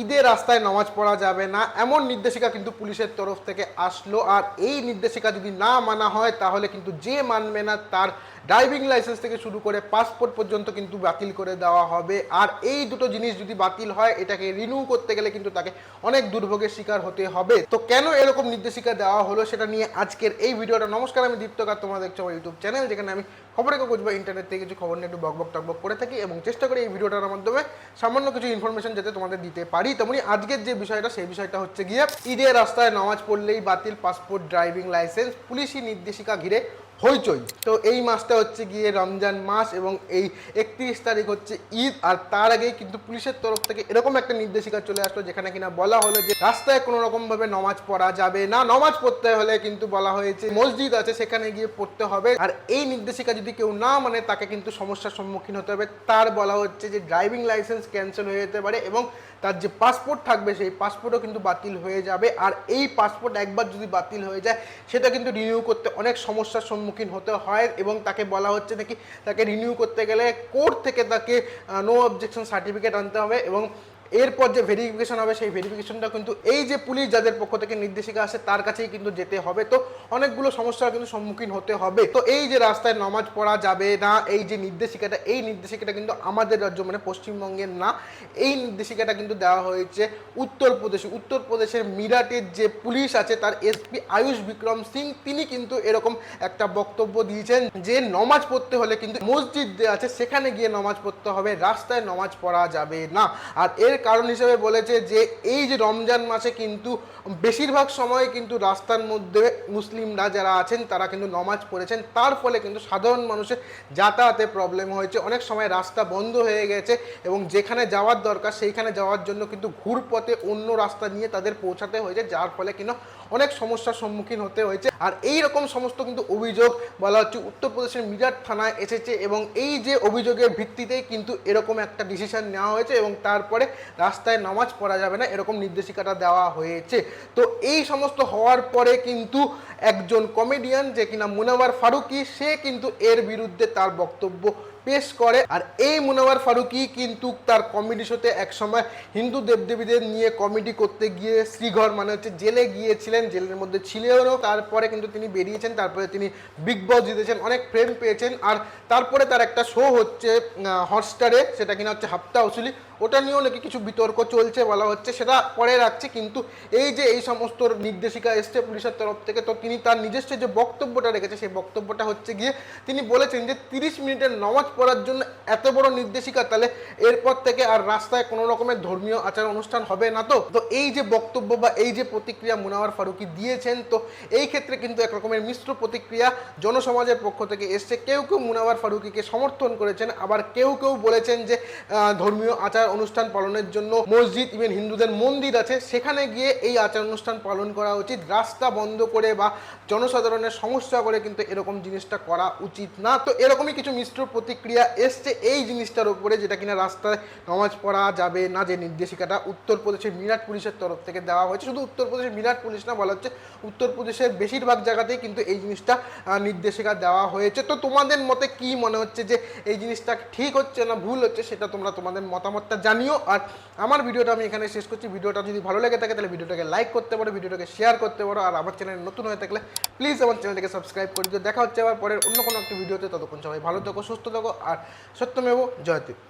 ঈদের রাস্তায় নামাজ পড়া যাবে না, এমন নির্দেশিকা কিন্তু পুলিশের তরফ থেকে আসলো। আর এই নির্দেশিকা যদি না মানা হয়, তাহলে কিন্তু যে মানবে না, তার ড্রাইভিং লাইসেন্স থেকে শুরু করে পাসপোর্ট পর্যন্ত কিন্তু বাতিল করে দেওয়া হবে। আর এই দুটো জিনিস যদি বাতিল হয়, এটাকে রিনিউ করতে গেলে কিন্তু তাকে অনেক দুর্ভোগের শিকার হতে হবে। তো কেন এরকম নির্দেশিকা দেওয়া হলো, সেটা নিয়ে আজকের এই ভিডিওটা। নমস্কার, আমি দীপ্তকার, তোমরা দেখছ আমার ইউটিউব চ্যানেল যেখানে আমি খবরের কাগজ বা ইন্টারনেট থেকে কিছু খবর নিয়ে একটু বকবক টকবক করে থাকি এবং চেষ্টা করি এই ভিডিওটার মাধ্যমে সামান্য কিছু ইনফরমেশন যাতে তোমাদের দিতে পারি। তেমনি আজকের যে বিষয়টা, সেই বিষয়টা হচ্ছে গিয়ে ঈদের রাস্তায় নামাজ পড়লেই বাতিল, পাসপোর্ট, ড্রাইভিং লাইসেন্স, পুলিশি নির্দেশিকা ঘিরে হইচই। তো এই মাসটা হচ্ছে গিয়ে রমজান মাস এবং এই একত্রিশ তারিখ হচ্ছে ঈদ, আর তার আগেই কিন্তু পুলিশের তরফ থেকে এরকম একটা নির্দেশিকা চলে আসলো, যেখানে কিনা বলা হলো যে রাস্তায় কোনো রকম ভাবে নমাজ পড়া যাবে না। নমাজ পড়তে হলে কিন্তু বলা হয়েছে মসজিদ আছে, সেখানে গিয়ে পড়তে হবে। আর এই নির্দেশিকা যদি কেউ না মানে তাকে কিন্তু সমস্যার সম্মুখীন হতে হবে। তার বলা হচ্ছে যে ড্রাইভিং লাইসেন্স ক্যান্সেল হয়ে যেতে পারে এবং তার যে পাসপোর্ট থাকবে, সেই পাসপোর্টও কিন্তু বাতিল হয়ে যাবে। আর এই পাসপোর্ট একবার যদি বাতিল হয়ে যায়, সেটা কিন্তু রিনিউ করতে অনেক সমস্যার সম্মুখীন হতে হয় এবং তাকে বলা হচ্ছে নাকি তাকে রিনিউ করতে গেলে কোর্ট থেকে তাকে নো অবজেকশন সার্টিফিকেট আনতে হবে এবং এরপর যে ভেরিফিকেশন হবে, সেই ভেরিফিকেশনটা কিন্তু এই যে পুলিশ যাদের পক্ষ থেকে নির্দেশিকা আসে, তার কাছেই কিন্তু যেতে হবে। তো অনেকগুলো সমস্যার কিন্তু সম্মুখীন হতে হবে। তো এই যে রাস্তায় নামাজ পড়া যাবে না, এই যে নির্দেশিকাটা, এই নির্দেশিকাটা কিন্তু আমাদের রাজ্য মানে পশ্চিমবঙ্গের না, এই নির্দেশিকাটা কিন্তু দেওয়া হয়েছে উত্তরপ্রদেশে। উত্তরপ্রদেশের মিরাটের যে পুলিশ আছে, তার এসপি আয়ুষ বিক্রম সিং, তিনি কিন্তু এরকম একটা বক্তব্য দিয়েছেন যে নমাজ পড়তে হলে কিন্তু মসজিদ যে আছে, সেখানে গিয়ে নমাজ পড়তে হবে। রাস্তায় নমাজ পড়া যাবে না। আর এর কারণ হিসেবে বলেছে যে এই যে রমজান মাসে কিন্তু বেশিরভাগ সময় কিন্তু রাস্তার মধ্যে মুসলিমরা যারা আছেন, তারা কিন্তু নমাজ পড়েছেন। তার ফলে কিন্তু সাধারণ মানুষের যাতায়াতে প্রবলেম হয়েছে। অনেক সময় রাস্তা বন্ধ হয়ে গেছে এবং যেখানে যাওয়ার দরকার, সেইখানে যাওয়ার জন্য কিন্তু ঘুরপথে অন্য রাস্তা নিয়ে তাদের পৌঁছাতে হয়েছে, যার ফলে কিন্তু অনেক সমস্যার সম্মুখীন হতে হয়েছে। আর এই রকম সমস্ত কিন্তু অভিযোগ বলা হচ্ছে, উত্তরপ্রদেশের মিরাট থানায় এসেছে এবং এই যে অভিযোগের ভিত্তিতেই কিন্তু এরকম একটা ডিসিশন নেওয়া হয়েছে এবং তারপরে রাস্তায় নামাজ পড়া যাবে না, এরকম নির্দেশিকাটা দেওয়া হয়েছে। তো এই সমস্ত হওয়ার পরে কিন্তু একজন কমেডিয়ান যে কিনা মুনাবার ফারুকি, সে কিন্তু এর বিরুদ্ধে তার বক্তব্য পেশ করে। আর এই মুনাওয়ার ফারুকি কিন্তু তার কমেডি শোতে একসময় হিন্দু দেবদেবীদের নিয়ে কমেডি করতে গিয়ে শ্রীঘর মানে হচ্ছে জেলে গিয়েছিলেন, জেলের মধ্যে ছিলেনও তারপরে কিন্তু তিনি বেরিয়েছেন, তারপরে তিনি বিগ বস জিতেছেন, অনেক ফ্রেম পেয়েছেন। আর তারপরে তার একটা শো হচ্ছে হটস্টারে সেটা কিনা হচ্ছে হাপ্তা উসুলি ওটা নিয়েও নাকি কিছু বিতর্ক চলছে বলা হচ্ছে, সেটা পরে রাখছে। কিন্তু এই যে এই সমস্ত নির্দেশিকা এসছে পুলিশের তরফ থেকে, তো তিনি তার নিজস্ব যে বক্তব্যটা রেখেছে, সেই বক্তব্যটা হচ্ছে গিয়ে তিনি বলেছেন যে তিরিশ মিনিটের নমাজ পড়ার জন্য এত বড় নির্দেশিকা, তাহলে এরপর থেকে আর রাস্তায় কোনো রকমের ধর্মীয় আচার অনুষ্ঠান হবে না তো? তো এই যে বক্তব্য বা এই যে প্রতিক্রিয়া মুনাওয়ার ফারুকি দিয়েছেন, তো এই ক্ষেত্রে কিন্তু এক রকমের মিশ্র প্রতিক্রিয়া জনসমাজের পক্ষ থেকে এসছে। কেউ কেউ মুনাওয়ার ফারুকিকে সমর্থন করেছেন, আবার কেউ কেউ বলেছেন যে ধর্মীয় আচার অনুষ্ঠান পালনের জন্য মসজিদ ইভেন হিন্দুদের মন্দির আছে, সেখানে গিয়ে এই আচার অনুষ্ঠান পালন করা উচিত। রাস্তা বন্ধ করে বা জনসাধারণের সমস্যা করে কিন্তু এরকম জিনিসটা করা উচিত না। তো এরকমই কিছু মিশ্র প্রতিক্রিয়া এসছে এই জিনিসটার উপরে, যেটা কিনা রাস্তায় নামাজ পড়া যাবে না যে নির্দেশিকাটা উত্তরপ্রদেশের মিরাট পুলিশের তরফ থেকে দেওয়া হয়েছে। শুধু উত্তরপ্রদেশের মিরাট পুলিশ না, বলা হচ্ছে উত্তরপ্রদেশের বেশিরভাগ জায়গাতেই কিন্তু এই জিনিসটা নির্দেশিকা দেওয়া হয়েছে। তো তোমাদের মতে কি মনে হচ্ছে যে এই জিনিসটা ঠিক হচ্ছে না ভুল হচ্ছে, সেটা তোমরা তোমাদের মতামতটা জানিও। আর আমার ভিডিওটা আমি এখানে শেষ করছি। ভিডিওটা যদি ভালো লেগে থাকে, তাহলে ভিডিওটাকে লাইক করতে পারো, ভিডিওটাকে শেয়ার করতে পারো। আর আমার চ্যানেল নতুন হয়ে থাকলে, প্লিজ আমার চ্যানেলটাকে সাবস্ক্রাইব করে দিও। দেখা হচ্ছে আবার পরের অন্য কোনো একটা ভিডিওতে। ততক্ষণ সবাই ভালো থাকো, সুস্থ থাকো। 아, 소뜸해보 저한테